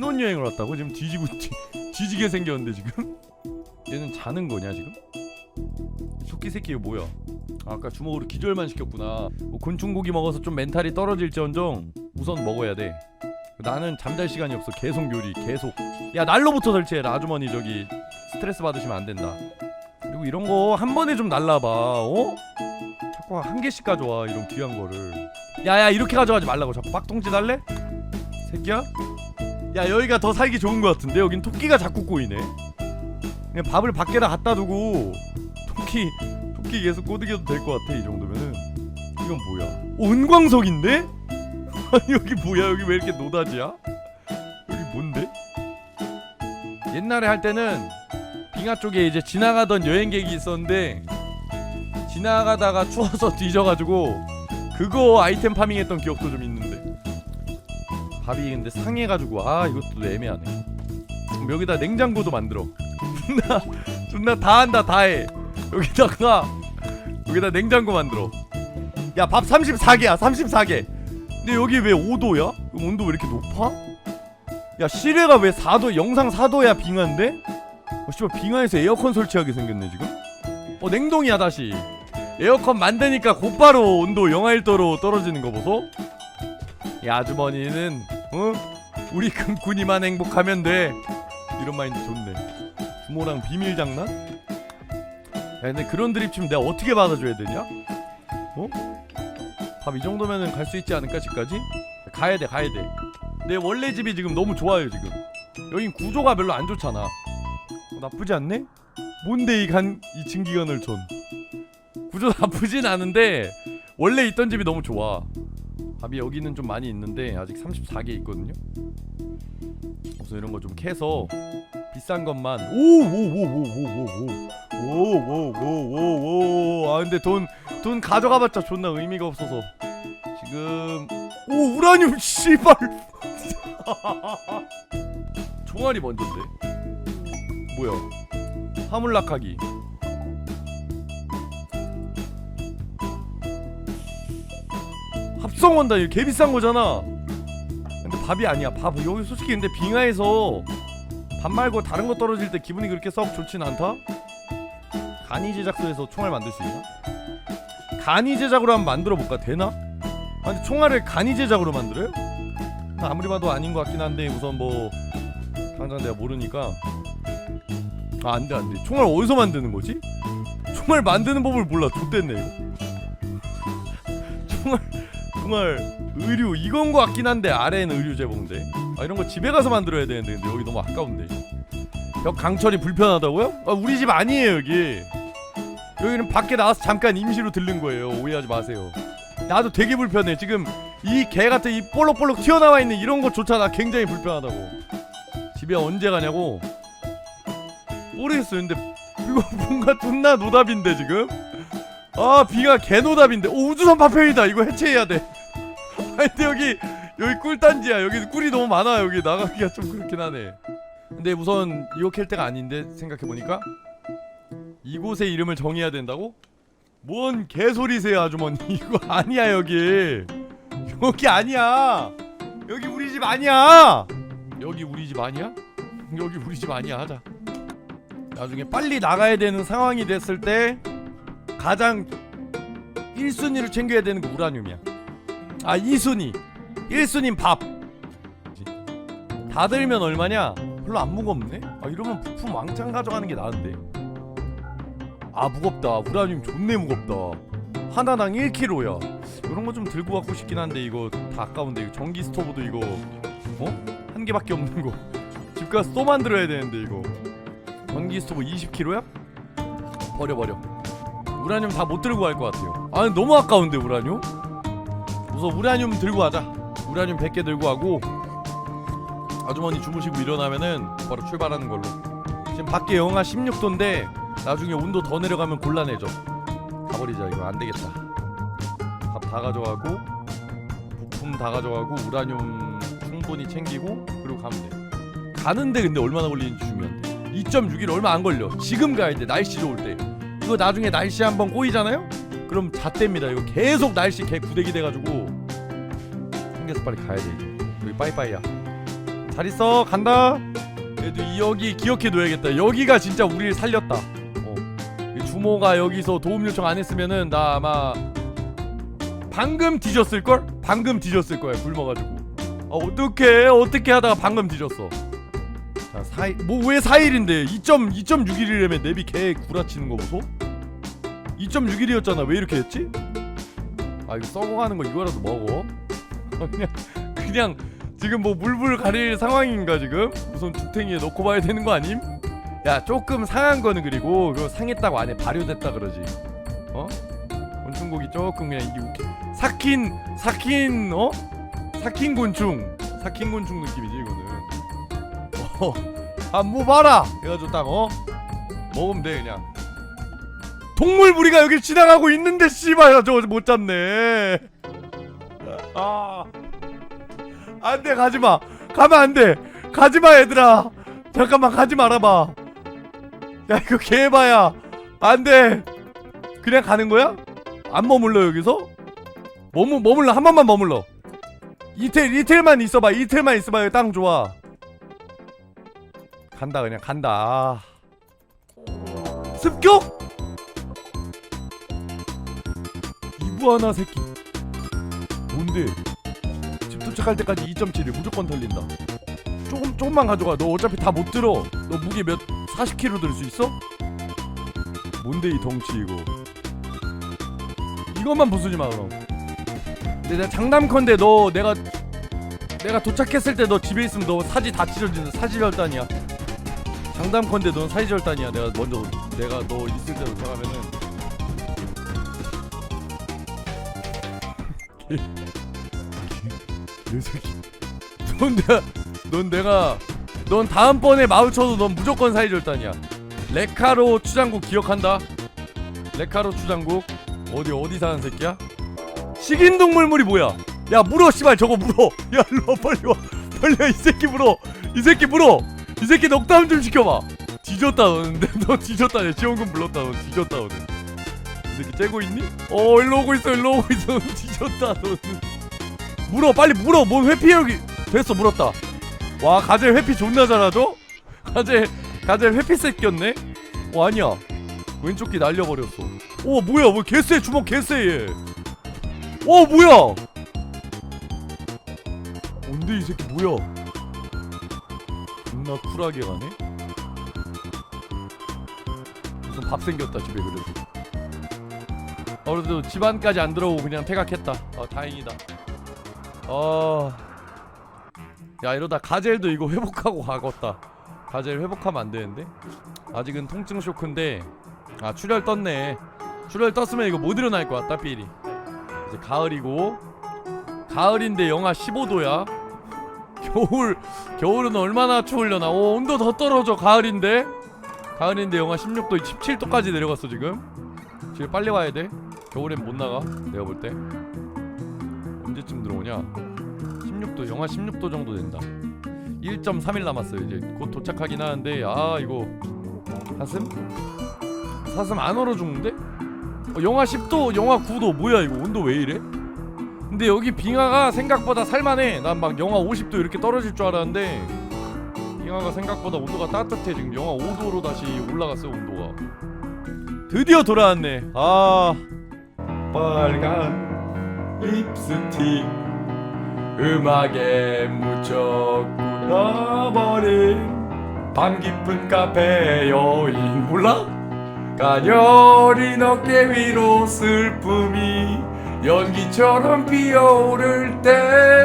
신혼여행을 왔다고 지금 뒤지고 뒤, 뒤지게 생겼는데 지금 얘는 자는 거냐 지금? 토끼 새끼 이거 뭐야? 아까 주먹으로 기절만 시켰구나. 뭐 곤충고기 먹어서 좀 멘탈이 떨어질지언정 우선 먹어야 돼. 나는 잠잘 시간이 없어. 계속 요리, 계속. 야 난로부터 설치해라. 아주머니 저기 스트레스 받으시면 안 된다. 그리고 이런 거 한 번에 좀 날라봐. 어? 자꾸 한 개씩 가져와 이런 귀한 거를. 야야 이렇게 가져가지 말라고. 자꾸 빡통짓 할래? 새끼야? 야 여기가 더 살기 좋은 것 같은데 여긴 토끼가 자꾸 꼬이네. 그냥 밥을 밖에다 갖다 두고 토끼 토끼 계속 꼬드겨도 될 것 같아 이 정도면은 이건 뭐야? 오, 은광석인데? 아니 여기 뭐야 여기 왜 이렇게 노다지야? 여기 뭔데? 옛날에 할 때는 빙하 쪽에 이제 지나가던 여행객이 있었는데 지나가다가 추워서 뒤져가지고 그거 아이템 파밍했던 기억도 좀 있는데 밥이 근데 상해가지고 아 이것도 애매하네. 여기다 냉장고도 만들어. 존나 존나 다 한다 다해. 여기다가 여기다 냉장고 만들어. 야 밥 34개야 34개. 근데 여기 왜 5도야? 온도 왜 이렇게 높아? 야 실외가 왜 4도 영상 4도야 빙하인데? 어 씨발 빙하에서 에어컨 설치하게 생겼네 지금? 어 냉동이야 다시. 에어컨 만드니까 곧바로 온도 영하 1도로 떨어지는 거 보소. 이 아주머니는 어? 우리 금꾼이만 행복하면 돼 이런 마인드 좋네 부모랑 비밀 장난? 야 근데 그런 드립 치면 내가 어떻게 받아줘야 되냐? 어? 밥 이 정도면은 갈 수 있지 않을까 집까지? 가야 돼 가야 돼 내 원래 집이 지금 너무 좋아요 지금 여긴 구조가 별로 안 좋잖아 어, 나쁘지 않네? 뭔데 이 간 이 증기관을 전 구조 나쁘진 않은데 원래 있던 집이 너무 좋아 밥이 여기는 좀 많이 있는데 아직 34개 있거든요 그래서 이런 거 좀 캐서 비싼 것만 오오오오오오오오오오오오아 근데 돈 돈 가져가봤자 존나 의미가 없어서 지금 오 우라늄 씨발 총알이 먼저인데 뭐야 화물낙하기 합성원단 이거 개 비싼 거잖아 근데 밥이 아니야 밥 여기 솔직히 근데 빙하에서 밥 말고 다른 거 떨어질 때 기분이 그렇게 썩 좋진 않다? 간이 제작소에서 총알 만들 수 있나? 간이 제작으로 한번 만들어 볼까 되나? 아 근데 총알을 간이 제작으로 만들어요? 나 아무리 봐도 아닌 것 같긴 한데 우선 뭐 당장 내가 모르니까 아 안돼 안돼 총알 어디서 만드는 거지? 총알 만드는 법을 몰라 좆됐네 이거 총알 총알 의류 이건 거 같긴 한데 아래에는 의류 제공돼 아 이런 거 집에 가서 만들어야 되는데 근데 여기 너무 아까운데 벽 강철이 불편하다고요? 아 우리 집 아니에요 여기. 여기는 밖에 나와서 잠깐 임시로 들른 거예요. 오해하지 마세요. 나도 되게 불편해. 지금 이 개 같은 이 볼록볼록 튀어나와 있는 이런 것조차 나 굉장히 불편하다고. 집에 언제 가냐고. 모르겠어요. 근데 이거 뭔가 존나 노답인데 지금 아 비가 개노답인데. 오 우주선 파편이다. 이거 해체해야 돼. 근데 여기 여기 꿀단지야. 여기 꿀이 너무 많아. 여기 나가기가 좀 그렇긴 하네. 근데 우선 이거 캘 때가 아닌데 생각해보니까. 이곳의 이름을 정해야 된다고? 뭔 개소리세요 아주머니. 이거 아니야 여기. 여기 아니야. 여기 우리 집 아니야. 여기 우리 집 아니야? 여기 우리 집 아니야. 하자. 나중에 빨리 나가야 되는 상황이 됐을 때 가장 1순위를 챙겨야 되는 게 우라늄이야 아 2순위 1순위는 밥. 다 들면 얼마냐? 별로 안 무겁네. 아 이러면 부품 왕창 가져가는 게 나은데. 아 무겁다. 우라늄 존내 무겁다. 하나당 1kg야. 이런 거 좀 들고 갖고 싶긴 한데 이거 다 아까운데 이거 전기 스토브도 이거 어? 한 개밖에 없는 거. 집 가서 또 만들어야 되는데 이거. 전기 스토브 20kg야? 버려 버려. 우라늄 다 못 들고 갈 것 같아요. 아 너무 아까운데 우라늄? 우선 우라늄 들고 가자. 우라늄 100개 들고 가고 아주머니 주무시고 일어나면은 바로 출발하는 걸로. 지금 밖에 영하 16도인데 나중에 온도 더 내려가면 곤란해져. 가버리자 이거 안 되겠다. 밥 다 가져가고 부품 다 가져가고 우라늄 충분히 챙기고 그리고 가면 돼. 가는데 근데 얼마나 걸리는지 중요한데. 2.6일 얼마 안 걸려. 지금 가야 돼. 날씨 좋을 때. 이거 나중에 날씨 한번 꼬이잖아요? 그럼 잣됩니다. 이거 계속 날씨 개 구대기 돼가지고. 챙겨서 빨리 가야 돼 이제. 여기 빠이빠이야. 잘 있어. 간다. 그래도 이 여기 기억해 둬야겠다. 여기가 진짜 우리를 살렸다. 어. 이 주모가 여기서 도움 요청 안 했으면은 나 아마 방금 뒤졌을 걸? 방금 뒤졌을 거야 굶어가지고. 아 어떡해. 어떻게 하다가 방금 뒤졌어? 자 4일 뭐왜 4일인데? 2점 2.6일이라며 내비 개 구라치는 거 보소 2.6일이었잖아 왜 이렇게 했지 아 이거 썩어가는 거 이거라도 먹어 그냥 그냥 지금 뭐 물불 가릴 상황인가 지금? 우선 죽탱이에 넣고 봐야 되는 거 아님? 야 조금 상한 거는 그리고 그거 상했다고 안에 발효됐다 그러지 어? 곤충고기 조금 그냥 이게 웃기 삭힌 삭힌 어? 삭힌 곤충 삭힌 곤충 느낌이지 이거는 어아뭐 봐라 그래가지고 딱 어? 먹으면 돼 그냥 동물 무리가 여기 지나가고 있는데 씨발. 저거 못 잡네. 아. 안돼 가지마. 가면 안돼. 가지마 얘들아. 잠깐만 가지 말아봐. 야 이거 개바야. 안돼. 그냥 가는 거야? 안 머물러 여기서? 머무 머물러. 한 번만 머물러. 이틀 이틀만 있어봐. 이틀만 있어봐. 여기 땅 좋아. 간다 그냥 간다. 아. 습격? 이구아나 새끼. 뭔데? 집 도착할 때까지 2.7을 무조건 털린다. 조금 조금만 가져가. 너 어차피 다 못 들어. 너 무게 몇 40kg 들 수 있어? 뭔데 이 덩치 이거? 이것만 부수지 마 그럼. 근데 내가 장담컨대 너 내가 내가 도착했을 때 너 집에 있으면 너 사지 다 찢어지는 사지절단이야. 장담컨대 넌 사지절단이야. 내가 먼저 내가 너 있을 때 도착하면은 개새끼. 넌 내가 넌 내가 넌 다음번에 마우쳐도 넌 무조건 사이절단이야. 레카로 추장국 기억한다? 레카로 추장국? 어디 어디 사는 새끼야? 식인동 물물이 뭐야? 야 물어 씨발 저거 물어. 야 일로 와 빨리 와. 빨리 와 이 새끼 물어. 이 새끼 물어. 이 새끼 넉다운 좀 시켜봐. 뒤졌다 너는. 너 뒤졌다. 야 지원금 불렀다 너. 뒤졌다 너는 이 새끼 째고 있니? 어 일로 오고 있어 일로 오고 있어. 뒤졌다 너는. 물어 빨리 물어. 뭔 회피 여기. 됐어 물었다. 와 가젤 회피 존나 잘하죠? 가젤 가젤 회피 새끼였네? 어 아니야. 왼쪽 귀 날려버렸어. 오 뭐야? 뭐 개쎄 주먹 개쎄 얘. 오 뭐야? 뭔데 이 새끼 뭐야? 존나 쿨하게 가네? 밥 생겼다 집에 그래도 어 그래도 집안까지 안 들어오고 그냥 퇴각했다. 아 다행이다. 어... 야 이러다 가젤도 이거 회복하고 가겠다. 가젤 회복하면 안 되는데? 아직은 통증 쇼크인데 아 출혈 떴네. 출혈 떴으면 이거 못 일어날 거야 따삐리 이제 가을이고 가을인데 영하 15도야? 겨울 겨울은 얼마나 추울려나? 오 온도 더 떨어져 가을인데? 가을인데 영하 16도 17도까지 내려갔어 지금? 지금 빨리 와야 돼 겨울엔 못 나가? 내가 볼 때? 언제쯤 들어오냐? 16도 영하 16도 정도 된다. 1.3일 남았어요 이제. 곧 도착하긴 하는데 아 이거. 사슴? 사슴 안 얼어 죽는데? 어, 영하 10도 영하 9도. 뭐야 이거? 온도 왜 이래? 근데 여기 빙하가 생각보다 살만해. 난 막 영하 50도 이렇게 떨어질 줄 알았는데 빙하가 생각보다 온도가 따뜻해. 지금 영하 5도로 다시 올라갔어요 온도가. 드디어 돌아왔네. 아 빨간 립스틱 음악에 묻혀 꿇어버린 밤 깊은 카페 여인 몰라? 가녀린 어깨 위로 슬픔이 연기처럼 피어오를 때